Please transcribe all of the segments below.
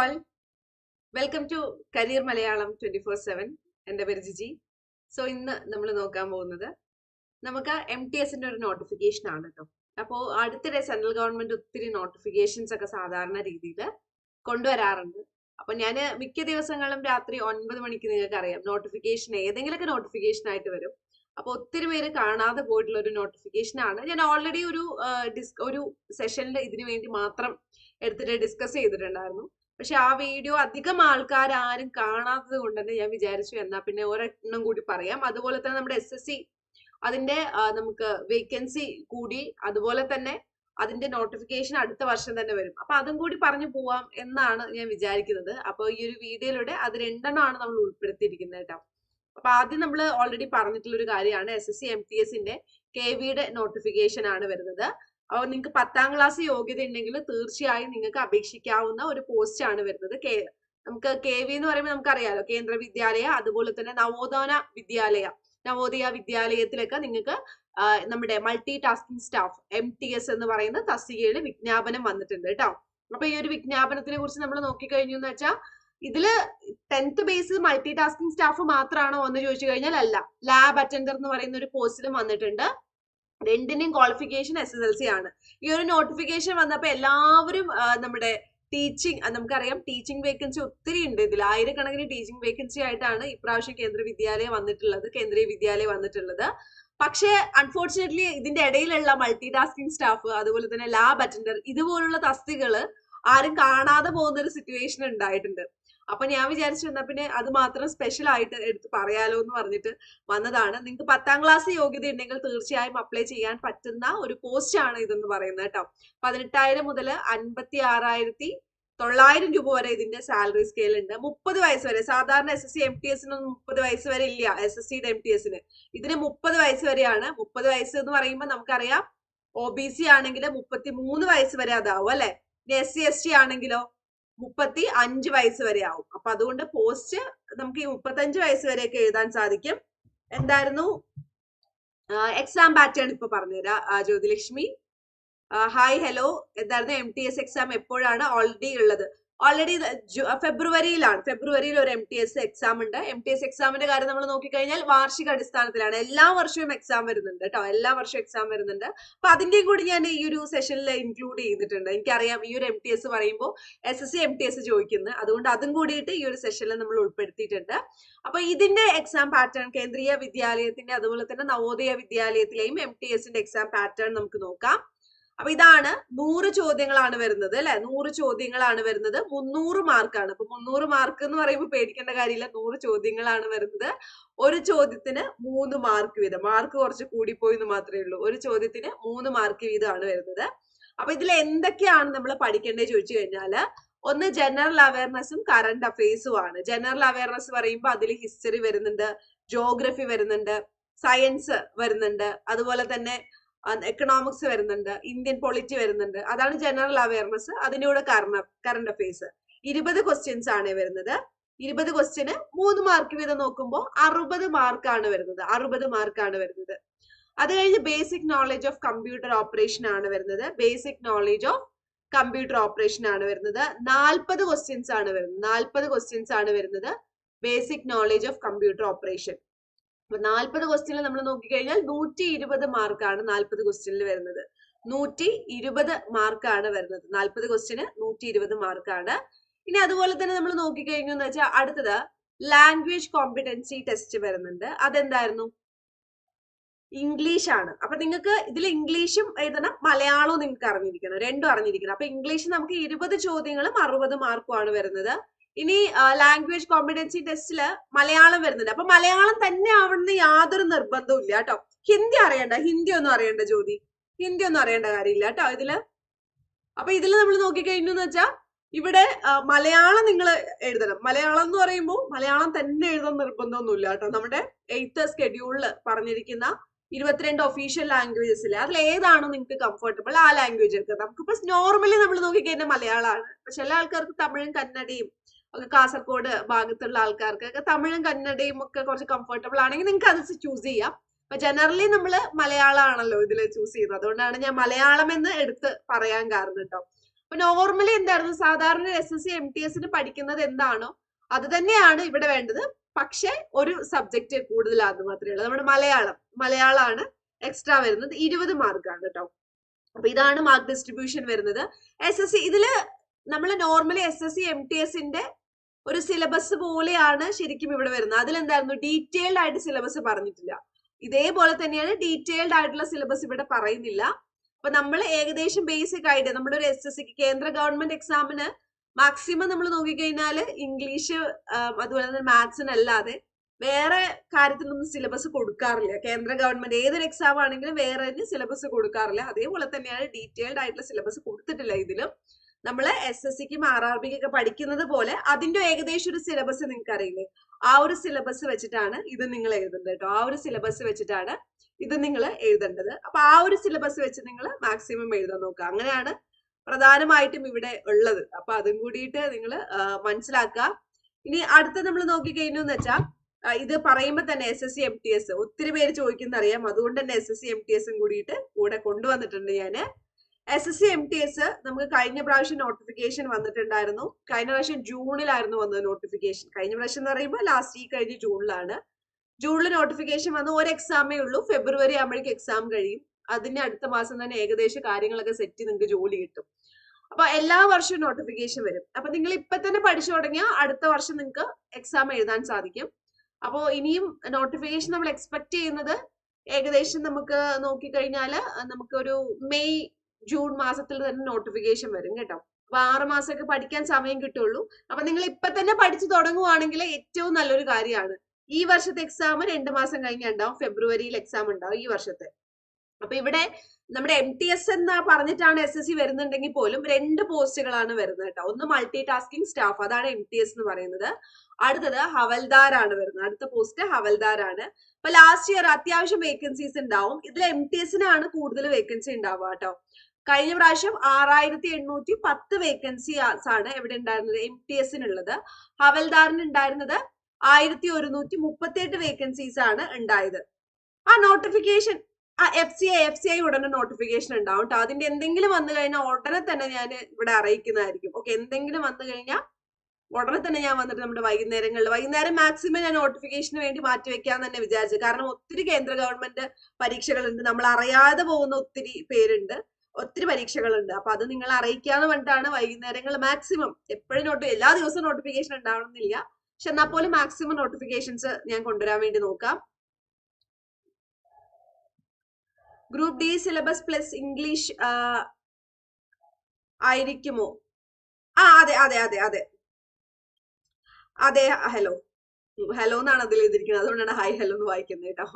All welcome to career Malayalam twenty four seven എന്റെ പേര് Jiji. So ഇന്ന് നമ്മൾ നോക്കാൻ പോകുന്നത് നമുക്ക് എം ടി എസിന്റെ ഒരു നോട്ടിഫിക്കേഷൻ ആണ് കേട്ടോ അപ്പോൾ അടുത്തിടെ സെൻട്രൽ ഗവൺമെന്റ് ഒത്തിരി നോട്ടിഫിക്കേഷൻസ് ഒക്കെ സാധാരണ രീതിയിൽ കൊണ്ടുവരാറുണ്ട്. അപ്പൊ ഞാൻ മിക്ക ദിവസങ്ങളും രാത്രി ഒൻപത് മണിക്ക് നിങ്ങൾക്ക് അറിയാം നോട്ടിഫിക്കേഷൻ ഏതെങ്കിലുമൊക്കെ നോട്ടിഫിക്കേഷൻ ആയിട്ട് വരും. അപ്പൊ ഒത്തിരി പേര് കാണാതെ പോയിട്ടുള്ള ഒരു നോട്ടിഫിക്കേഷൻ ആണ്. ഞാൻ ഓൾറെഡി ഒരു ഡിസ് ഒരു സെഷനിൽ ഇതിനു വേണ്ടി മാത്രം എടുത്തിട്ട് ഡിസ്കസ് ചെയ്തിട്ടുണ്ടായിരുന്നു. പക്ഷെ ആ വീഡിയോ അധികം ആൾക്കാർ ആരും കാണാത്തത് കൊണ്ട് തന്നെ ഞാൻ വിചാരിച്ചു എന്നാ പിന്നെ ഒരെണ്ണം കൂടി പറയാം. അതുപോലെ തന്നെ നമ്മുടെ എസ് എസ് സി അതിന്റെ നമുക്ക് വേക്കൻസി കൂടി അതുപോലെ തന്നെ അതിന്റെ നോട്ടിഫിക്കേഷൻ അടുത്ത വർഷം തന്നെ വരും. അപ്പൊ അതും കൂടി പറഞ്ഞു പോവാം എന്നാണ് ഞാൻ വിചാരിക്കുന്നത്. അപ്പൊ ഈ ഒരു വീഡിയോയിലൂടെ അത് രണ്ടെണ്ണമാണ് നമ്മൾ ഉൾപ്പെടുത്തിയിരിക്കുന്നത് കേട്ടോ. അപ്പൊ ആദ്യം നമ്മൾ ഓൾറെഡി പറഞ്ഞിട്ടുള്ള ഒരു കാര്യമാണ് S S C M T എസിന്റെ കെ വിയുടെ നോട്ടിഫിക്കേഷൻ ആണ് വരുന്നത്. അപ്പോൾ നിങ്ങൾക്ക് പത്താം ക്ലാസ് യോഗ്യത ഉണ്ടെങ്കിൽ തീർച്ചയായും നിങ്ങൾക്ക് അപേക്ഷിക്കാവുന്ന ഒരു പോസ്റ്റ് ആണ് വരുന്നത്. കെ നമുക്ക് കെ വി എന്ന് പറയുമ്പോൾ നമുക്കറിയാലോ കേന്ദ്ര വിദ്യാലയ അതുപോലെ തന്നെ നവോത്ഥാന വിദ്യാലയ. നവോദയ വിദ്യാലയത്തിലൊക്കെ നിങ്ങൾക്ക് നമ്മുടെ multi tasking staff M T S എന്ന് പറയുന്ന തസ്തികയിൽ വിജ്ഞാപനം വന്നിട്ടുണ്ട് കേട്ടോ. അപ്പൊ ഈ ഒരു വിജ്ഞാപനത്തിനെ കുറിച്ച് നമ്മൾ നോക്കിക്കഴിഞ്ഞു എന്ന് വെച്ചാൽ ഇതിൽ tenth base multi tasking staff മാത്രമാണോ എന്ന് ചോദിച്ചു കഴിഞ്ഞാൽ അല്ല ലാബ് അറ്റൻഡർ എന്ന് പറയുന്ന ഒരു പോസ്റ്റിലും വന്നിട്ടുണ്ട്. രണ്ടിന്റെയും qualification S S L C ആണ്. ഈ ഒരു നോട്ടിഫിക്കേഷൻ വന്നപ്പോൾ എല്ലാവരും നമ്മുടെ ടീച്ചിങ് നമുക്കറിയാം ടീച്ചിങ് വേക്കൻസി ഒത്തിരി ഉണ്ട്. ഇതിൽ ആയിരക്കണക്കിന് ടീച്ചിങ് വേക്കൻസി ആയിട്ടാണ് ഇപ്രാവശ്യം കേന്ദ്ര വിദ്യാലയം വന്നിട്ടുള്ളത് കേന്ദ്രീയ വിദ്യാലയം വന്നിട്ടുള്ളത്. പക്ഷേ അൺഫോർച്ചുനേറ്റ്ലി ഇതിന്റെ ഇടയിലുള്ള മൾട്ടി ടാസ്കിംഗ് സ്റ്റാഫ് അതുപോലെ തന്നെ ലാബ് അറ്റൻഡർ ഇതുപോലുള്ള തസ്തികൾ ആരും കാണാതെ പോകുന്ന ഒരു സിറ്റുവേഷൻ ഉണ്ടായിട്ടുണ്ട്. അപ്പൊ ഞാൻ വിചാരിച്ചു എന്നാ പിന്നെ അത് മാത്രം സ്പെഷ്യൽ ആയിട്ട് എടുത്ത് പറയാലോ എന്ന് പറഞ്ഞിട്ട് വന്നതാണ്. നിങ്ങൾക്ക് പത്താം ക്ലാസ് യോഗ്യത ഉണ്ടെങ്കിൽ തീർച്ചയായും അപ്ലൈ ചെയ്യാൻ പറ്റുന്ന ഒരു പോസ്റ്റ് ആണ് ഇതെന്ന് പറയുന്നത് കേട്ടോ. പതിനെട്ടായിരം മുതൽ അൻപത്തി ആറായിരത്തി തൊള്ളായിരം രൂപ വരെ ഇതിന്റെ സാലറി സ്കെയിൽ ഉണ്ട്. മുപ്പത് വയസ്സ് വരെ സാധാരണ S S C M T എസിനൊന്നും മുപ്പത് വയസ്സ് വരെ ഇല്ല. എസ് എസ് സിയുടെ എം ടി എസിന് ഇതിന് മുപ്പത് വയസ്സ് വരെയാണ്. മുപ്പത് വയസ്സ് എന്ന് പറയുമ്പോൾ നമുക്കറിയാം ഒ ബി സി ആണെങ്കിൽ മുപ്പത്തി മൂന്ന് വയസ്സ് വരെ അതാവും അല്ലെ? എസ് സി എസ് ടി ആണെങ്കിലോ? മുപ്പത്തി അഞ്ച് വയസ്സ് വരെ ആവും. അപ്പൊ അതുകൊണ്ട് പോസ്റ്റ് നമുക്ക് ഈ മുപ്പത്തഞ്ച് വയസ്സ് വരെയൊക്കെ എഴുതാൻ സാധിക്കും. എന്തായിരുന്നു? എക്സാം പാറ്റേൺ ഇപ്പൊ പറഞ്ഞുതരാം ജ്യോതിലക്ഷ്മി. ഹായ് ഹലോ എന്തായിരുന്നു? എം ടി എസ് എക്സാം എപ്പോഴാണ് ഓൾറെഡി ഉള്ളത്? ഓൾറെഡി ഫെബ്രുവരിയിലാണ് ഫെബ്രുവരിയിൽ ഒരു എം ടി എസ് എക്സാം ഉണ്ട്. എം ടി എസ് എക്സാമിന്റെ കാര്യം നമ്മൾ നോക്കിക്കഴിഞ്ഞാൽ വാർഷിക അടിസ്ഥാനത്തിലാണ് എല്ലാ വർഷവും എക്സാം വരുന്നുണ്ട് കേട്ടോ എല്ലാ വർഷവും എക്സാം വരുന്നുണ്ട്. അപ്പൊ അതിന്റെയും കൂടി ഞാൻ ഈ ഒരു സെഷനിൽ ഇൻക്ലൂഡ് ചെയ്തിട്ടുണ്ട്. എനിക്കറിയാം ഈ ഒരു എം ടി എസ് പറയുമ്പോൾ S S C M T S ചോദിക്കുന്നത് അതുകൊണ്ട് അതും കൂടിയിട്ട് ഈ ഒരു സെഷനിൽ നമ്മൾ ഉൾപ്പെടുത്തിയിട്ടുണ്ട്. അപ്പൊ ഇതിന്റെ എക്സാം പാറ്റേൺ കേന്ദ്രീയ വിദ്യാലയത്തിന്റെ അതുപോലെ തന്നെ നവോദയ വിദ്യാലയത്തിലെയും എം ടി എസിന്റെ എക്സാം പാറ്റേൺ നമുക്ക് നോക്കാം. അപ്പൊ ഇതാണ് നൂറ് ചോദ്യങ്ങളാണ് വരുന്നത് അല്ലെ? നൂറ് ചോദ്യങ്ങളാണ് വരുന്നത്. മുന്നൂറ് മാർക്കാണ് അപ്പൊ മുന്നൂറ് മാർക്ക് എന്ന് പറയുമ്പോൾ പേടിക്കേണ്ട കാര്യമില്ല. നൂറ് ചോദ്യങ്ങളാണ് വരുന്നത്. ഒരു ചോദ്യത്തിന് മൂന്ന് മാർക്ക് വീതം. മാർക്ക് കുറച്ച് കൂടിപ്പോയി എന്ന് മാത്രമേ ഉള്ളൂ. ഒരു ചോദ്യത്തിന് മൂന്ന് മാർക്ക് വീതമാണ് വരുന്നത്. അപ്പൊ ഇതിൽ എന്തൊക്കെയാണ് നമ്മൾ പഠിക്കേണ്ടത് ചോദിച്ചു കഴിഞ്ഞാൽ ഒന്ന് ജനറൽ അവയർനെസ്സും കറണ്ട് അഫയേഴ്സും ആണ്. ജനറൽ അവയർനെസ് പറയുമ്പോൾ അതിൽ ഹിസ്റ്ററി വരുന്നുണ്ട് ജോഗ്രഫി വരുന്നുണ്ട് സയൻസ് വരുന്നുണ്ട്. അതുപോലെ തന്നെ എക്കണോമിക്സ് വരുന്നുണ്ട് ഇന്ത്യൻ പൊളിറ്റി വരുന്നുണ്ട്. അതാണ് ജനറൽ അവയർനെസ് അതിനൂടെ കൂടെ കറണ്ട് അഫയേഴ്സ് ഇരുപത് ക്വസ്റ്റ്യൻസ് ആണ് വരുന്നത്. ഇരുപത് ക്വസ്റ്റ്യന് മൂന്ന് മാർക്ക് വീതം നോക്കുമ്പോൾ അറുപത് മാർക്കാണ് വരുന്നത്. അറുപത് മാർക്കാണ് വരുന്നത്. അത് കഴിഞ്ഞ് basic knowledge of computer operation ആണ് വരുന്നത്. Basic knowledge of computer operation ആണ് വരുന്നത്. നാൽപ്പത് ക്വസ്റ്റ്യൻസ് ആണ് വരുന്നത്. നാൽപ്പത് ക്വസ്റ്റ്യൻസ് ആണ് വരുന്നത്. Basic knowledge of computer operation അപ്പൊ നാൽപ്പത് ക്വസ്റ്റ്യനിൽ നമ്മൾ നോക്കിക്കഴിഞ്ഞാൽ നൂറ്റി ഇരുപത് മാർക്കാണ് നാൽപ്പത് ക്വസ്റ്റ്യനിൽ വരുന്നത്. നൂറ്റി ഇരുപത് മാർക്കാണ് വരുന്നത്. നാൽപ്പത് ക്വസ്റ്റ്യന് നൂറ്റി ഇരുപത് മാർക്കാണ് ഇനി അതുപോലെ തന്നെ നമ്മൾ നോക്കിക്കഴിഞ്ഞു എന്ന് വെച്ചാൽ അടുത്തത് ലാംഗ്വേജ് കോമ്പിറ്റൻസി ടെസ്റ്റ് വരുന്നുണ്ട്. അതെന്തായിരുന്നു? ഇംഗ്ലീഷ് ആണ്. അപ്പൊ നിങ്ങൾക്ക് ഇതിൽ ഇംഗ്ലീഷും എഴുതണം മലയാളവും നിങ്ങൾക്ക് അറിഞ്ഞിരിക്കണം. രണ്ടും അറിഞ്ഞിരിക്കണം. അപ്പൊ ഇംഗ്ലീഷ് നമുക്ക് ഇരുപത് ചോദ്യങ്ങളും അറുപത് മാർക്കും ആണ് വരുന്നത്. ഇനി ലാംഗ്വേജ് കോമ്പിറ്റൻസി ടെസ്റ്റിൽ മലയാളം വരുന്നുണ്ട്. അപ്പൊ മലയാളം തന്നെ ആവണമെന്ന് യാതൊരു നിർബന്ധവും ഇല്ല കേട്ടോ. ഹിന്ദി അറിയണ്ട. ഹിന്ദി ഒന്നും അറിയണ്ട ജ്യോതി. ഹിന്ദി ഒന്നും അറിയേണ്ട കാര്യമില്ല കേട്ടോ ഇതിൽ. അപ്പൊ ഇതിൽ നമ്മൾ നോക്കിക്കഴിഞ്ഞു എന്ന് വെച്ചാൽ ഇവിടെ മലയാളം നിങ്ങൾ എഴുതണം. മലയാളം എന്ന് പറയുമ്പോൾ മലയാളം തന്നെ എഴുതാൻ നിർബന്ധമൊന്നുമില്ല കേട്ടോ. നമ്മുടെ എയ്ത്ത് സ്കെഡ്യൂളിൽ പറഞ്ഞിരിക്കുന്ന ഇരുപത്തിരണ്ട് ഒഫീഷ്യൽ ലാംഗ്വേജസിൽ അതിൽ ഏതാണ് നിങ്ങൾക്ക് കംഫർട്ടബിൾ ആ ലാംഗ്വേജ് എടുക്കുക നമുക്കിപ്പോ നോർമലി നമ്മൾ നോക്കിക്കഴിഞ്ഞാൽ മലയാളമാണ് ചില ആൾക്കാർക്ക് തമിഴും കന്നഡയും കാസർഗോഡ് ഭാഗത്തുള്ള ആൾക്കാർക്കൊക്കെ തമിഴും കന്നഡയും ഒക്കെ കുറച്ച് കംഫർട്ടബിൾ ആണെങ്കിൽ നിങ്ങൾക്ക് അത് ചൂസ് ചെയ്യാം. അപ്പൊ ജനറലി നമ്മൾ മലയാളമാണല്ലോ ഇതിൽ ചൂസ് ചെയ്യുന്നത്. അതുകൊണ്ടാണ് ഞാൻ മലയാളം എന്ന് എടുത്ത് പറയാൻ കാരണം കേട്ടോ അപ്പൊ നോർമലി എന്തായിരുന്നു? സാധാരണ S S C M T എസിന് പഠിക്കുന്നത് എന്താണോ അത് തന്നെയാണ് ഇവിടെ വേണ്ടത്. പക്ഷെ ഒരു സബ്ജക്റ്റ് കൂടുതലാണെന്ന് മാത്രമേ ഉള്ളൂ. നമ്മുടെ മലയാളം. മലയാളമാണ് എക്സ്ട്രാ വരുന്നത്. ഇരുപത് മാർക്കാണ് കേട്ടോ അപ്പൊ ഇതാണ് മാർക്ക് ഡിസ്ട്രിബ്യൂഷൻ വരുന്നത്. എസ് എസ് സി ഇതിൽ നമ്മൾ normally S S C M T എസിന്റെ ഒരു സിലബസ് പോലെയാണ് ശരിക്കും ഇവിടെ വരുന്നത്. അതിലെന്തായിരുന്നു? ഡീറ്റെയിൽഡ് ആയിട്ട് സിലബസ് പറഞ്ഞിട്ടില്ല. ഇതേപോലെ തന്നെയാണ് ഡീറ്റെയിൽഡ് ആയിട്ടുള്ള സിലബസ് ഇവിടെ പറയുന്നില്ല. അപ്പൊ നമ്മൾ ഏകദേശം ബേസിക് ആയിട്ട് നമ്മുടെ ഒരു എസ് എസ് സിക്ക് കേന്ദ്ര ഗവൺമെന്റ് എക്സാമിന് മാക്സിമം നമ്മൾ നോക്കിക്കഴിഞ്ഞാൽ ഇംഗ്ലീഷ് അതുപോലെ തന്നെ മാത്സിനല്ലാതെ വേറെ കാര്യത്തിനൊന്നും സിലബസ് കൊടുക്കാറില്ല. കേന്ദ്ര ഗവൺമെന്റ് ഏതൊരു എക്സാം ആണെങ്കിലും വേറെ സിലബസ് കൊടുക്കാറില്ല. അതേപോലെ തന്നെയാണ് ഡീറ്റെയിൽഡ് ആയിട്ടുള്ള സിലബസ് കൊടുത്തിട്ടില്ല ഇതിലും. നമ്മൾ എസ് എസ് സിക്കും ആർ ആർ ബിക്കും ഒക്കെ പഠിക്കുന്നത് പോലെ അതിന്റെ ഏകദേശം ഒരു സിലബസ് നിങ്ങൾക്ക് അറിയില്ലേ ആ ഒരു സിലബസ് വെച്ചിട്ടാണ് ഇത് നിങ്ങൾ എഴുതേണ്ടത് കേട്ടോ ആ ഒരു സിലബസ് വെച്ചിട്ടാണ് ഇത് നിങ്ങൾ എഴുതേണ്ടത്. അപ്പൊ ആ ഒരു സിലബസ് വെച്ച് നിങ്ങൾ മാക്സിമം എഴുതാൻ നോക്കുക. അങ്ങനെയാണ് പ്രധാനമായിട്ടും ഇവിടെ ഉള്ളത്. അപ്പൊ അതും കൂടിയിട്ട് നിങ്ങൾ മനസ്സിലാക്കുക. ഇനി അടുത്ത നമ്മൾ നോക്കിക്കഴിഞ്ഞു എന്ന് വെച്ചാൽ ഇത് പറയുമ്പോൾ തന്നെ S S C M T S ഒത്തിരി പേര് ചോദിക്കുന്ന അറിയാം അതുകൊണ്ട് തന്നെ S S C M T എസും കൂടിയിട്ട് കൂടെ കൊണ്ടുവന്നിട്ടുണ്ട് ഞാൻ S S C M T S നമുക്ക് കഴിഞ്ഞ പ്രാവശ്യം നോട്ടിഫിക്കേഷൻ വന്നിട്ടുണ്ടായിരുന്നു. കഴിഞ്ഞ പ്രാവശ്യം ജൂണിലായിരുന്നു വന്നത് നോട്ടിഫിക്കേഷൻ കഴിഞ്ഞ പ്രാവശ്യം എന്ന് പറയുമ്പോൾ ലാസ്റ്റ് ഈ കഴിഞ്ഞ ജൂണിലാണ്. ജൂണിൽ നോട്ടിഫിക്കേഷൻ വന്ന് ഒരു എക്സാമേ ഉള്ളൂ. ഫെബ്രുവരി ആകുമ്പോഴേക്കും എക്സാം കഴിയും. അതിന്റെ അടുത്ത മാസം തന്നെ ഏകദേശം കാര്യങ്ങളൊക്കെ സെറ്റ് നിങ്ങൾക്ക് ജോലി കിട്ടും. അപ്പൊ എല്ലാ വർഷവും നോട്ടിഫിക്കേഷൻ വരും. അപ്പൊ നിങ്ങൾ ഇപ്പൊ തന്നെ പഠിച്ചു തുടങ്ങിയാൽ അടുത്ത വർഷം നിങ്ങൾക്ക് എക്സാം എഴുതാൻ സാധിക്കും. അപ്പോൾ ഇനിയും നോട്ടിഫിക്കേഷൻ നമ്മൾ എക്സ്പെക്ട് ചെയ്യുന്നത് ഏകദേശം നമുക്ക് നോക്കിക്കഴിഞ്ഞാൽ നമുക്കൊരു മെയ് ജൂൺ മാസത്തിൽ തന്നെ നോട്ടിഫിക്കേഷൻ വരും കേട്ടോ. അപ്പൊ ആറ് മാസമൊക്കെ പഠിക്കാൻ സമയം കിട്ടുള്ളൂ. അപ്പൊ നിങ്ങൾ ഇപ്പൊ തന്നെ പഠിച്ചു തുടങ്ങുവാണെങ്കിൽ ഏറ്റവും നല്ലൊരു കാര്യമാണ്. ഈ വർഷത്തെ എക്സാം രണ്ട് മാസം കഴിഞ്ഞുണ്ടാവും ഫെബ്രുവരിയിൽ എക്സാം ഉണ്ടാവും ഈ വർഷത്തെ. അപ്പൊ ഇവിടെ നമ്മുടെ എം ടി എസ് എന്ന് പറഞ്ഞിട്ടാണ് എസ് എസ് സി വരുന്നുണ്ടെങ്കിൽ പോലും രണ്ട് പോസ്റ്റുകളാണ് വരുന്നത് കേട്ടോ. ഒന്ന് മൾട്ടി ടാസ്കിംഗ് സ്റ്റാഫ് അതാണ് എം ടി എസ് എന്ന് പറയുന്നത്. അടുത്തത് ഹവൽദാരാണ് വരുന്നത്. അടുത്ത പോസ്റ്റ് ഹവൽദാരാണ്. അപ്പൊ ലാസ്റ്റ് ഇയർ അത്യാവശ്യം വേക്കൻസീസ് ഉണ്ടാവും. ഇതിൽ എം ടി എസിനാണ് കൂടുതൽ വേക്കൻസി ഉണ്ടാവുക കേട്ടോ. കഴിഞ്ഞ പ്രാവശ്യം ആറായിരത്തി എണ്ണൂറ്റി പത്ത് വേക്കൻസി ആണ് എവിടെ ഉണ്ടായിരുന്നത് എം ടി എസിനുള്ളത് ഹവൽദാറിന് ഉണ്ടായിരുന്നത് ആയിരത്തി ഒരുന്നൂറ്റി മുപ്പത്തി എട്ട് വേക്കൻസീസ് ആണ് ഉണ്ടായത്. ആ നോട്ടിഫിക്കേഷൻ ആ F C I F C I ഉടനെ നോട്ടിഫിക്കേഷൻ ഉണ്ടാവും കേട്ടോ അതിന്റെ എന്തെങ്കിലും വന്നു കഴിഞ്ഞാൽ ഉടനെ തന്നെ ഞാൻ ഇവിടെ അറിയിക്കുന്നതായിരിക്കും. ഓക്കെ എന്തെങ്കിലും വന്നു കഴിഞ്ഞാൽ ഉടനെ തന്നെ ഞാൻ വന്നിട്ട് നമ്മുടെ വൈകുന്നേരങ്ങളിൽ വൈകുന്നേരം മാക്സിമം ഞാൻ നോട്ടിഫിക്കേഷന് വേണ്ടി മാറ്റി വെക്കാൻ തന്നെ വിചാരിച്ചു. കാരണം ഒത്തിരി കേന്ദ്ര ഗവൺമെന്റ് പരീക്ഷകളുണ്ട്. നമ്മൾ അറിയാതെ പോകുന്ന ഒത്തിരി പേരുണ്ട്. ഒത്തിരി പരീക്ഷകളുണ്ട്. അപ്പൊ അത് നിങ്ങൾ അറിയിക്കാന്ന് പറഞ്ഞിട്ടാണ് വൈകുന്നേരങ്ങൾ മാക്സിമം എപ്പോഴും നോട്ട് എല്ലാ ദിവസവും നോട്ടിഫിക്കേഷൻ ഉണ്ടാവണമെന്നില്ല. പക്ഷെ എന്നാൽ പോലും മാക്സിമം നോട്ടിഫിക്കേഷൻസ് ഞാൻ കൊണ്ടുവരാൻ വേണ്ടി നോക്കാം. Group D syllabus plus English ആയിരിക്കുമോ? ആ അതെ അതെ അതെ അതെ. അതെ ഹലോ ഹലോ എന്നാണ് അതിൽ എഴുതിയിരിക്കുന്നത്. അതുകൊണ്ടാണ് ഹൈ ഹലോ എന്ന് വായിക്കുന്നത് കേട്ടോ.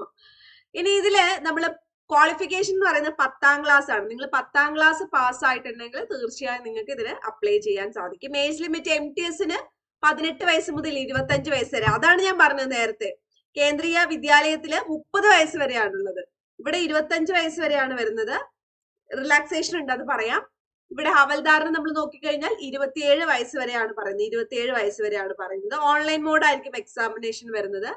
ഇനി ഇതിൽ നമ്മൾ ക്വാളിഫിക്കേഷൻ എന്ന് പറയുന്നത് പത്താം ക്ലാസ് ആണ്. നിങ്ങൾ പത്താം ക്ലാസ് പാസ് ആയിട്ടുണ്ടെങ്കിൽ തീർച്ചയായും നിങ്ങൾക്ക് ഇതിന് അപ്ലൈ ചെയ്യാൻ സാധിക്കും. ഏജ് ലിമിറ്റ് എം ടി എസിന് പതിനെട്ട് വയസ്സ് മുതൽ ഇരുപത്തഞ്ച് വയസ്സ് വരെ. അതാണ് ഞാൻ പറഞ്ഞത് നേരത്തെ. കേന്ദ്രീയ വിദ്യാലയത്തിൽ മുപ്പത് വയസ്സ് വരെയാണുള്ളത് ഇവിടെ ഇരുപത്തഞ്ച് വയസ്സ് വരെയാണ് വരുന്നത്. റിലാക്സേഷൻ ഉണ്ട് അത് പറയാം. ഇവിടെ ഹവൽദാറിന് നമ്മൾ നോക്കിക്കഴിഞ്ഞാൽ ഇരുപത്തിയേഴ് വയസ്സ് വരെയാണ് പറയുന്നത്. ഇരുപത്തിയേഴ് വയസ്സ് വരെയാണ് പറയുന്നത്. ഓൺലൈൻ മോഡായിരിക്കും എക്സാമിനേഷൻ വരുന്നത്.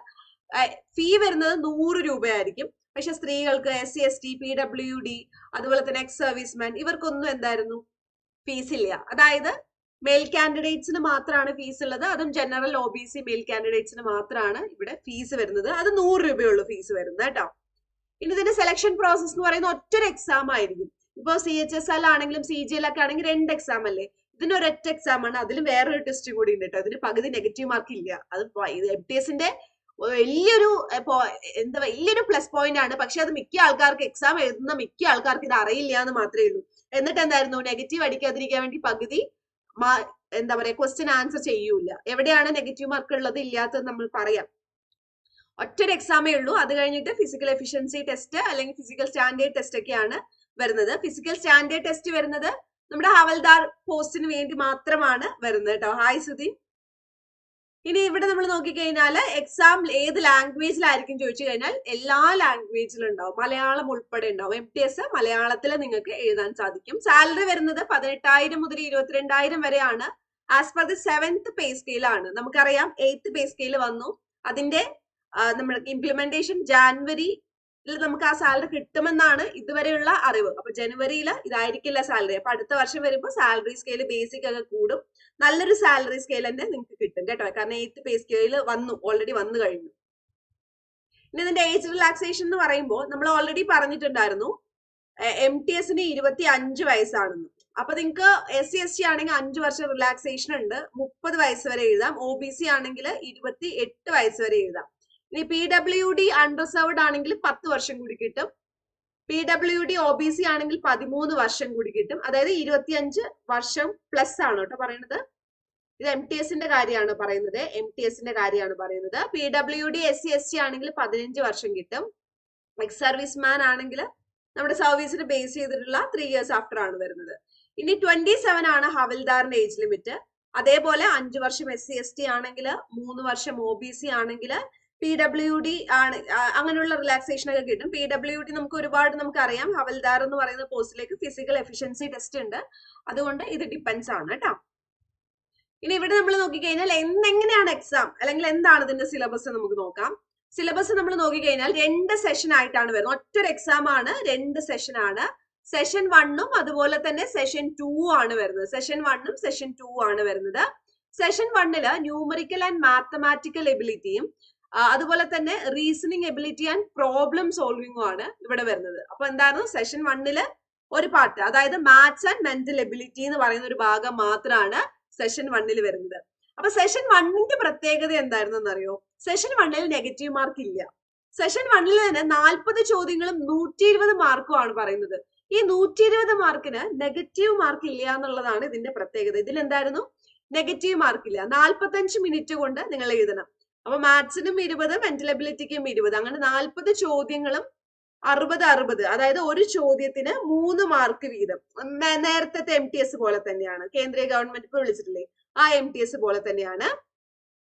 ഫീ വരുന്നത് നൂറ് രൂപയായിരിക്കും. പക്ഷെ സ്ത്രീകൾക്ക് S C S T P W D അതുപോലെ തന്നെ എക്സ് സർവീസ്മാൻ ഇവർക്കൊന്നും എന്തായിരുന്നു? ഫീസ് ഇല്ല. അതായത് മെയിൽ കാൻഡിഡേറ്റ്സിന് മാത്രമാണ് ഫീസ് ഉള്ളത്. അതും general O B C male കാൻഡിഡേറ്റ്സിന് മാത്രമാണ് ഇവിടെ ഫീസ് വരുന്നത്. അത് നൂറ് രൂപയുള്ളൂ ഫീസ് വരുന്നത് കേട്ടോ. ഇനി ഇതിന്റെ സെലക്ഷൻ പ്രോസസ് എന്ന് പറയുന്ന ഒറ്റൊരു എക്സാം ആയിരിക്കും. ഇപ്പൊ സി എച്ച് എസ് എൽ ആണെങ്കിലും സി ജി എൽ ഒക്കെ ആണെങ്കിൽ രണ്ട് എക്സാം അല്ലേ? ഇതിന് ഒരൊറ്റ എക്സാം ആണ്. അതിലും വേറൊരു ടെസ്റ്റ് കൂടി ഉണ്ട് കേട്ടോ. അതിന് പകുതി നെഗറ്റീവ് മാർക്ക് ഇല്ല. അത് എം ടി എസിന്റെ വലിയൊരു എന്താ വലിയൊരു പ്ലസ് പോയിന്റ് ആണ്. പക്ഷെ അത് മിക്ക ആൾക്കാർക്ക് എക്സാം എഴുതുന്ന മിക്ക ആൾക്കാർക്ക് ഇത് അറിയില്ല എന്ന് മാത്രമേ ഉള്ളൂ. എന്നിട്ട് എന്തായിരുന്നു? നെഗറ്റീവ് അടിക്കാതിരിക്കാൻ വേണ്ടി പകുതി എന്താ പറയാ ക്വസ്റ്റ്യൻ ആൻസർ ചെയ്യൂല എവിടെയാണ് നെഗറ്റീവ് മാർക്ക് ഉള്ളത് ഇല്ലാത്തത് നമ്മൾ പറയാം. ഒറ്റൊരു എക്സാമേ ഉള്ളൂ. അത് കഴിഞ്ഞിട്ട് ഫിസിക്കൽ എഫിഷ്യൻസി ടെസ്റ്റ് അല്ലെങ്കിൽ ഫിസിക്കൽ സ്റ്റാൻഡേർഡ് ടെസ്റ്റ് ഒക്കെയാണ് വരുന്നത്. ഫിസിക്കൽ സ്റ്റാൻഡേർഡ് ടെസ്റ്റ് വരുന്നത് നമ്മുടെ ഹവൽദാർ പോസ്റ്റിന് വേണ്ടി മാത്രമാണ് വരുന്നത് കേട്ടോ. ഹായ് സുധീൻ. ഇനി ഇവിടെ നമ്മൾ നോക്കിക്കഴിഞ്ഞാൽ എക്സാം ഏത് ലാംഗ്വേജിലായിരിക്കും ചോദിച്ചു കഴിഞ്ഞാൽ എല്ലാ ലാംഗ്വേജിലും ഉണ്ടാവും. മലയാളം ഉൾപ്പെടെ ഉണ്ടാവും. എം ടി എസ് മലയാളത്തിൽ നിങ്ങൾക്ക് എഴുതാൻ സാധിക്കും. സാലറി വരുന്നത് പതിനെട്ടായിരം മുതൽ ഇരുപത്തിരണ്ടായിരം വരെയാണ്. As per the seventh pay സ്കെയിലാണ് നമുക്കറിയാം എയ്ത്ത് പേ സ്കെയിൽ വന്നു. അതിന്റെ നമ്മൾ ഇംപ്ലിമെന്റേഷൻ ഇതിൽ നമുക്ക് ആ സാലറി കിട്ടുമെന്നാണ് ഇതുവരെയുള്ള അറിവ്. അപ്പൊ ജനുവരിയിൽ ഇതായിരിക്കില്ല സാലറി അപ്പൊ അടുത്ത വർഷം വരുമ്പോൾ സാലറി സ്കെയിൽ ബേസിക് ഒക്കെ കൂടും. നല്ലൊരു സാലറി സ്കെയിൽ തന്നെ നിങ്ങൾക്ക് കിട്ടും കേട്ടോ. കാരണം എയ്ത്ത് പേ സ്കെയിൽ വന്നു ഓൾറെഡി വന്നു കഴിഞ്ഞു. ഇനി ഇതിന്റെ ഏജ് റിലാക്സേഷൻ എന്ന് പറയുമ്പോൾ നമ്മൾ ഓൾറെഡി പറഞ്ഞിട്ടുണ്ടായിരുന്നു എം ടി എസിന് ഇരുപത്തി അഞ്ച് വയസ്സാണെന്ന്. അപ്പൊ നിങ്ങൾക്ക് എസ് സി എസ് ടി ആണെങ്കിൽ അഞ്ച് വർഷം റിലാക്സേഷൻ ഉണ്ട് മുപ്പത് വയസ്സ് വരെ എഴുതാം. ഒ ബി സി ആണെങ്കിൽ ഇരുപത്തി എട്ട് വയസ്സ് വരെ എഴുതാം. ഇനി പി ഡബ്ല്യു ഡി അൺറിസർവ്ഡ് ആണെങ്കിൽ പത്ത് വർഷം കൂടി കിട്ടും. P W D O B C ആണെങ്കിൽ പതിമൂന്ന് വർഷം കൂടി കിട്ടും. അതായത് ഇരുപത്തിയഞ്ച് വർഷം പ്ലസ് ആണ് കേട്ടോ പറയുന്നത്. ഇത് എം ടി എസിന്റെ കാര്യമാണ് പറയുന്നത്. എം ടി എസിന്റെ കാര്യമാണ് പറയുന്നത്. P W D S C S T ആണെങ്കിൽ പതിനഞ്ച് വർഷം കിട്ടും. എക്സ് സർവീസ് മാൻ ആണെങ്കിൽ നമ്മുടെ സർവീസിന് ബേസ് ചെയ്തിട്ടുള്ള ത്രീ ഇയേഴ്സ് ആഫ്റ്റർ ആണ് വരുന്നത്. ഇനി ട്വന്റി സെവൻ ആണ് ഹവൽദാറിന്റെ ഏജ് ലിമിറ്റ് അതേപോലെ അഞ്ചു വർഷം എസ് സി എസ് ടി ആണെങ്കിൽ മൂന്ന് വർഷം ഒ ബി സി ആണെങ്കിൽ പി ഡബ്ല്യു ഡി ആണ് അങ്ങനെയുള്ള റിലാക്സേഷൻ ഒക്കെ കിട്ടും. പി ഡബ്ല്യു ഡി നമുക്ക് ഒരുപാട് നമുക്ക് അറിയാം ഹവൽദാർ എന്ന് പറയുന്ന പോസ്റ്റിലേക്ക് ഫിസിക്കൽ എഫിഷ്യൻസി ടെസ്റ്റ് ഉണ്ട്. അതുകൊണ്ട് ഇത് ഡിപ്പെൻസ് ആണ് കേട്ടോ. ഇനി ഇവിടെ നമ്മൾ നോക്കിക്കഴിഞ്ഞാൽ എന്തെങ്ങനെയാണ് എക്സാം അല്ലെങ്കിൽ എന്താണ് ഇതിന്റെ സിലബസ് നമുക്ക് നോക്കാം. സിലബസ് നമ്മൾ നോക്കിക്കഴിഞ്ഞാൽ രണ്ട് സെഷൻ ആയിട്ടാണ് വരുന്നത്. ഒറ്റൊരു എക്സാം ആണ് രണ്ട് സെഷൻ ആണ്. സെഷൻ വണ്ണും അതുപോലെ തന്നെ സെഷൻ ടു ആണ് വരുന്നത്. സെഷൻ വണ്ണും സെഷൻ ടു ആണ് വരുന്നത്. സെഷൻ വണ്ണിൽ ന്യൂമറിക്കൽ ആൻഡ് മാത്തമാറ്റിക്കൽ എബിലിറ്റിയും അതുപോലെ തന്നെ റീസണിങ് എബിലിറ്റി ആൻഡ് പ്രോബ്ലം സോൾവിംഗും ആണ് ഇവിടെ വരുന്നത്. അപ്പൊ എന്താണ് സെഷൻ വണ്ണിൽ ഒരു പാർട്ട് അതായത് മാത്സ് ആൻഡ് മെന്റൽ എബിലിറ്റി എന്ന് പറയുന്ന ഒരു ഭാഗം മാത്രമാണ് സെഷൻ വണ്ണിൽ വരുന്നത്. അപ്പൊ സെഷൻ വണ്ണിന്റെ പ്രത്യേകത എന്തായിരുന്നു എന്നറിയോ സെഷൻ വണ്ണിൽ നെഗറ്റീവ് മാർക്ക് ഇല്ല. സെഷൻ വണ്ണിൽ തന്നെ നാൽപ്പത് ചോദ്യങ്ങളും നൂറ്റി ഇരുപത് മാർക്കും ആണ് പറയുന്നത്. ഈ നൂറ്റി ഇരുപത് മാർക്കിന് നെഗറ്റീവ് മാർക്ക് ഇല്ല എന്നുള്ളതാണ് ഇതിന്റെ പ്രത്യേകത. ഇതിൽ എന്തായിരുന്നു നെഗറ്റീവ് മാർക്ക് ഇല്ല. നാൽപ്പത്തഞ്ച് മിനിറ്റ് കൊണ്ട് നിങ്ങൾ എഴുതണം. അപ്പൊ മാത്സിനും ഇരുപത് വെന്റിലബിലിറ്റിക്കും ഇരുപത്. അങ്ങനെ നാൽപ്പത് ചോദ്യങ്ങളും അറുപത് അറുപത്. അതായത് ഒരു ചോദ്യത്തിന് മൂന്ന് മാർക്ക് വീതം. നേരത്തെ എം ടി എസ് പോലെ തന്നെയാണ്. കേന്ദ്ര ഗവൺമെന്റ് ഇപ്പൊ വിളിച്ചിട്ടില്ലേ? ആ എം ടി എസ് പോലെ തന്നെയാണ്.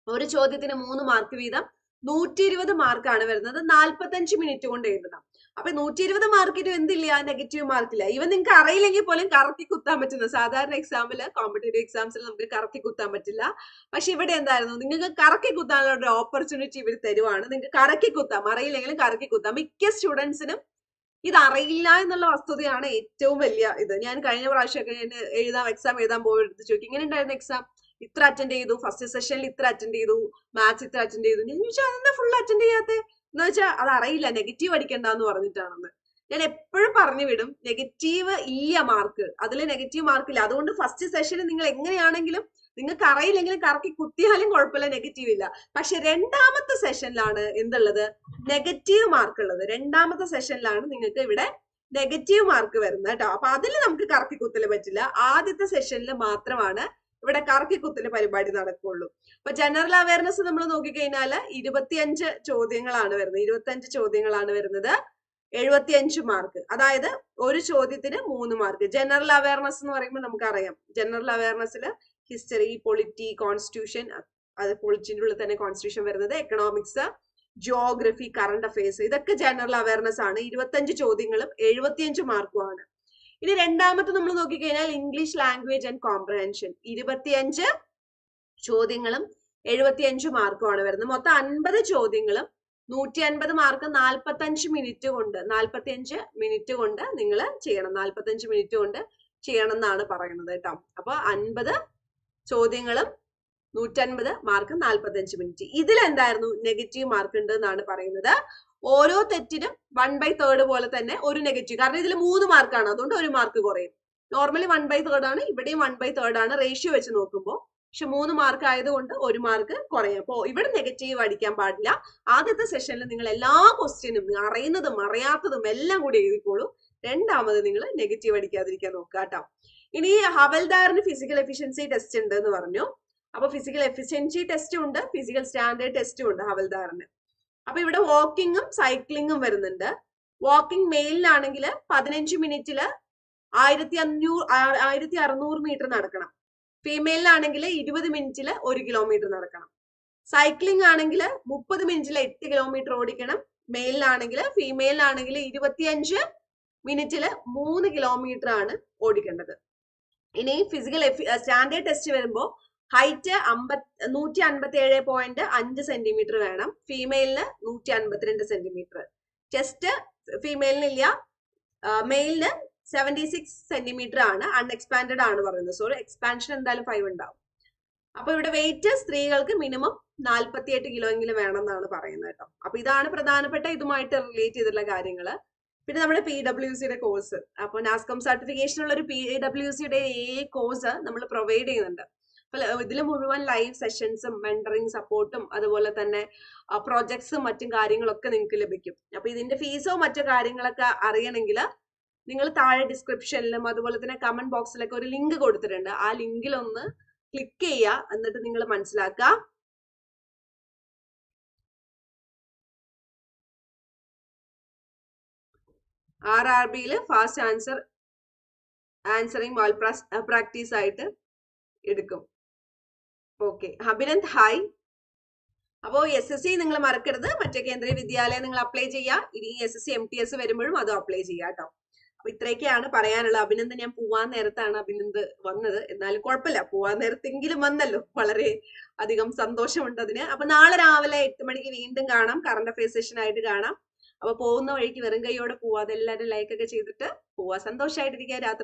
ഒരു ചോദ്യത്തിന് മൂന്ന് മാർക്ക് വീതം നൂറ്റി ഇരുപത് മാർക്കാണ് വരുന്നത്. നാൽപ്പത്തഞ്ച് മിനിറ്റ് കൊണ്ട് എഴുതണം. അപ്പൊ നൂറ്റി ഇരുപത് മാർക്കിന് എന്തില്ല? നെഗറ്റീവ് മാർക്കില്ല ഇവ നിങ്ങൾക്ക് അറിയില്ലെങ്കിൽ പോലും കറക്കി കുത്താൻ പറ്റുന്ന സാധാരണ എക്സാമിൽ കോമ്പറ്റേറ്റീവ് എക്സാംസിൽ നമുക്ക് കറക്കി കുത്താൻ പറ്റില്ല. പക്ഷെ ഇവിടെ എന്തായിരുന്നു? നിങ്ങൾക്ക് കറക്കി കുത്താനുള്ള ഒരു ഓപ്പർച്യൂണിറ്റി ഇവർ തരുവാണ്. നിങ്ങൾക്ക് കറക്കി കുത്താം. അറിയില്ലെങ്കിലും കറക്കി കുത്താം. മിക്ക സ്റ്റുഡൻസിനും ഇത് അറിയില്ല എന്നുള്ള വസ്തുതയാണ് ഏറ്റവും വലിയ ഇത്. ഞാൻ കഴിഞ്ഞ പ്രാവശ്യമൊക്കെ ഞാൻ എഴുതാം എക്സാം എഴുതാൻ പോയെടുത്ത് ചോദിക്കും ഇങ്ങനെ ഉണ്ടായിരുന്നു എക്സാം ഇത്ര അറ്റൻഡ് ചെയ്തു ഫസ്റ്റ് സെഷനിൽ ഇത്ര അറ്റൻഡ് ചെയ്തു മാത്സ് ഇത്ര അറ്റൻഡ് ചെയ്തു. ഞാൻ ചോദിച്ചാൽ അതെന്താ ഫുൾ അറ്റൻഡ് ചെയ്യാത്തത് എന്ന് വെച്ചാൽ അത് അറിയില്ല നെഗറ്റീവ് അടിക്കണ്ടെന്ന് പറഞ്ഞിട്ടാണെന്ന്. ഞാൻ എപ്പോഴും പറഞ്ഞു വിടും നെഗറ്റീവ് ഇല്ല മാർക്ക് അതിൽ നെഗറ്റീവ് മാർക്ക് ഇല്ല. അതുകൊണ്ട് ഫസ്റ്റ് സെഷനിൽ നിങ്ങൾ എങ്ങനെയാണെങ്കിലും നിങ്ങൾക്ക് അറിയില്ലെങ്കിലും കറക്കി കുത്തിയാലും കുഴപ്പമില്ല നെഗറ്റീവ് ഇല്ല. പക്ഷെ രണ്ടാമത്തെ സെഷനിലാണ് എന്തുള്ളത്? നെഗറ്റീവ് മാർക്ക് ഉള്ളത്. രണ്ടാമത്തെ സെഷനിലാണ് നിങ്ങൾക്ക് ഇവിടെ നെഗറ്റീവ് മാർക്ക് വരുന്നത് കേട്ടോ. അപ്പൊ അതിൽ നമുക്ക് കറക്കി കുത്തൽ പറ്റില്ല. ആദ്യത്തെ സെഷനിൽ മാത്രമാണ് ഇവിടെ കറക്കിക്കുത്തിന് പരിപാടി നടക്കുള്ളൂ. അപ്പൊ ജനറൽ അവയർനെസ് നമ്മൾ നോക്കിക്കഴിഞ്ഞാൽ ഇരുപത്തിയഞ്ച് ചോദ്യങ്ങളാണ് വരുന്നത്. ഇരുപത്തിയഞ്ച് ചോദ്യങ്ങളാണ് വരുന്നത്. എഴുപത്തിയഞ്ച് മാർക്ക് അതായത് ഒരു ചോദ്യത്തിന് മൂന്ന് മാർക്ക് ജനറൽ അവയർനെസ് എന്ന് പറയുമ്പോൾ നമുക്കറിയാം. ജനറൽ അവയർനെസ്സിൽ ഹിസ്റ്ററി പൊളിറ്റി കോൺസ്റ്റിറ്റ്യൂഷൻ അത് പൊളിറ്റിന്റെ ഉള്ളിൽ തന്നെ കോൺസ്റ്റിറ്റ്യൂഷൻ വരുന്നത് എക്കണോമിക്സ് ജിയോഗ്രഫി കറണ്ട് അഫയേഴ്സ് ഇതൊക്കെ ജനറൽ അവയർനെസ് ആണ്. ഇരുപത്തഞ്ച് ചോദ്യങ്ങളും എഴുപത്തിയഞ്ച് മാർക്കുമാണ് ഇനി രണ്ടാമത്തെ നമ്മൾ നോക്കിക്കഴിഞ്ഞാൽ ഇംഗ്ലീഷ് ലാംഗ്വേജ് ആൻഡ് കോംപ്രഹെൻഷൻ ഇരുപത്തിയഞ്ച് ചോദ്യങ്ങളും എഴുപത്തിയഞ്ച് മാർക്കുമാണ് വരുന്നത്. മൊത്തം അൻപത് ചോദ്യങ്ങളും നൂറ്റി അൻപത് മാർക്ക് നാൽപ്പത്തഞ്ച് മിനിറ്റ് കൊണ്ട് നാൽപ്പത്തിയഞ്ച് മിനിറ്റ് കൊണ്ട് നിങ്ങൾ ചെയ്യണം. നാൽപ്പത്തഞ്ച് മിനിറ്റ് കൊണ്ട് ചെയ്യണം എന്നാണ് പറയുന്നത് കേട്ടോ. അപ്പൊ അൻപത് ചോദ്യങ്ങളും നൂറ്റൻപത് മാർക്ക് നാൽപ്പത്തഞ്ച് മിനിറ്റ് ഇതിൽ എന്തായിരുന്നു നെഗറ്റീവ് മാർക്ക് ഉണ്ട് എന്നാണ് പറയുന്നത്. ഓരോ തെറ്റിനും വൺ ബൈ തേർഡ് പോലെ തന്നെ ഒരു നെഗറ്റീവ് കാരണം ഇതിൽ മൂന്ന് മാർക്കാണ് അതുകൊണ്ട് ഒരു മാർക്ക് കുറയും. നോർമലി വൺ ബൈ തേർഡ് ആണ്. ഇവിടെയും വൺ ബൈ തേർഡ് ആണ് റേഷ്യോ വെച്ച് നോക്കുമ്പോൾ പക്ഷെ മൂന്ന് മാർക്ക് ആയതുകൊണ്ട് ഒരു മാർക്ക് കുറയും. അപ്പോൾ ഇവിടെ നെഗറ്റീവ് അടിക്കാൻ പാടില്ല. ആദ്യത്തെ സെഷനിൽ നിങ്ങൾ എല്ലാ ക്വസ്റ്റ്യനും അറിയുന്നതും അറിയാത്തതും എല്ലാം കൂടി എഴുതിക്കോളൂ. രണ്ടാമത് നിങ്ങൾ നെഗറ്റീവ് അടിക്കാതിരിക്കാൻ നോക്കുക കേട്ടോ. ഇനി ഹവൽദാറിന് ഫിസിക്കൽ എഫിഷ്യൻസി ടെസ്റ്റ് ഉണ്ട് എന്ന് പറഞ്ഞു. അപ്പൊ ഫിസിക്കൽ എഫിഷ്യൻസി ടെസ്റ്റും ഉണ്ട്. ഫിസിക്കൽ സ്റ്റാൻഡേർഡ് ടെസ്റ്റും ഉണ്ട് ഹവൽദാറിന് അപ്പൊ ഇവിടെ വാക്കിങ്ങും സൈക്ലിങ്ങും വരുന്നുണ്ട്. വാക്കിംഗ് മെയിലിനാണെങ്കിൽ പതിനഞ്ച് മിനിറ്റിൽ ആയിരത്തി അഞ്ഞൂറ് ആയിരത്തി അറുന്നൂറ് മീറ്റർ നടക്കണം. ഫീമെയിലിനാണെങ്കിൽ ഇരുപത് മിനിറ്റിൽ ഒരു കിലോമീറ്റർ നടക്കണം. സൈക്ലിംഗ് ആണെങ്കിൽ മുപ്പത് മിനിറ്റിൽ എട്ട് കിലോമീറ്റർ ഓടിക്കണം. മെയിലിനാണെങ്കിൽ ഫീമെയിലിനാണെങ്കിൽ ഇരുപത്തിയഞ്ച് മിനിറ്റിൽ മൂന്ന് കിലോമീറ്റർ ആണ് ഓടിക്കേണ്ടത്. ഇനി ഫിസിക്കൽ സ്റ്റാൻഡേർഡ് ടെസ്റ്റ് വരുമ്പോൾ ഹൈറ്റ് അമ്പത് നൂറ്റി അൻപത്തി ഏഴ് പോയിന്റ് അഞ്ച് സെന്റിമീറ്റർ വേണം ഫീമെയിലിന് നൂറ്റി അൻപത്തിരണ്ട് സെന്റിമീറ്റർ ചെസ്റ്റ് ഫീമെയിലിനില്ല മെയിലിന് സെവന്റി സിക്സ് സെന്റിമീറ്റർ ആണ്. അൺഎക്സ്പാൻഡഡ് ആണ് പറയുന്നത്. സോ എക്സ്പാൻഷൻ എന്തായാലും ഫൈവ് ഉണ്ടാവും. അപ്പൊ ഇവിടെ വെയിറ്റ് സ്ത്രീകൾക്ക് മിനിമം നാൽപ്പത്തിയെട്ട് കിലോ എങ്കിലും വേണം എന്നാണ് പറയുന്നത് കേട്ടോ. അപ്പൊ ഇതാണ് പ്രധാനപ്പെട്ട ഇതുമായിട്ട് റിലേറ്റ് ചെയ്തിട്ടുള്ള കാര്യങ്ങൾ പിന്നെ നമ്മുടെ പി ഡബ്ല്യു സിയുടെ കോഴ്സ് അപ്പൊ നാസ്കോം സർട്ടിഫിക്കേഷൻ ഉള്ള ഒരു പി ഡബ്ല്യു സിയുടെ ഏ കോഴ്സ് നമ്മൾ പ്രൊവൈഡ് ചെയ്യുന്നുണ്ട്. ഇതിൽ മുഴുവൻ ലൈവ് സെഷൻസും മെന്ററിങ് സപ്പോർട്ടും അതുപോലെ തന്നെ പ്രോജക്ട്സും മറ്റും കാര്യങ്ങളൊക്കെ നിങ്ങൾക്ക് ലഭിക്കും. അപ്പൊ ഇതിന്റെ ഫീസോ മറ്റു കാര്യങ്ങളൊക്കെ അറിയണമെങ്കിൽ നിങ്ങൾ താഴെ ഡിസ്ക്രിപ്ഷനിലും അതുപോലെ തന്നെ കമന്റ് ബോക്സിലൊക്കെ ഒരു ലിങ്ക് കൊടുത്തിട്ടുണ്ട്. ആ ലിങ്കിൽ ഒന്ന് ക്ലിക്ക് ചെയ്യുക എന്നിട്ട് നിങ്ങൾ മനസ്സിലാക്കുക ആർ ആർ ബിയിൽ ഫാസ്റ്റ് ആൻസർ ആൻസറിങ് പ്രാക്ടീസ് ആയിട്ട് എടുക്കും. ഓക്കെ അഭിനന്ദ് ഹായ് അപ്പോ എസ് എസ് സി നിങ്ങൾ മറക്കരുത്. മറ്റേ കേന്ദ്രീയ വിദ്യാലയം നിങ്ങൾ അപ്ലൈ ചെയ്യുക ഇനി S S C M T S വരുമ്പോഴും അതും അപ്ലൈ ചെയ്യുക കേട്ടോ അപ്പൊ ഇത്രയൊക്കെയാണ് പറയാനുള്ളത്. അഭിനന്ദ് ഞാൻ പോവാൻ നേരത്താണ് അഭിനന്ദ് വന്നത്. എന്നാലും കുഴപ്പമില്ല. പോവാൻ നേരത്തെങ്കിലും വന്നല്ലോ. വളരെ അധികം സന്തോഷമുണ്ട് അതിന്. അപ്പൊ നാളെ രാവിലെ എട്ട് മണിക്ക് വീണ്ടും കാണാം. കറണ്ട് അഫയർ സെഷൻ ആയിട്ട് കാണാം. അപ്പൊ പോകുന്ന വഴിക്ക് വെറും കൈയോടെ എല്ലാവരും ലൈക്ക് ഒക്കെ ചെയ്തിട്ട് പോവാ. സന്തോഷമായിട്ടിരിക്കുക രാത്രി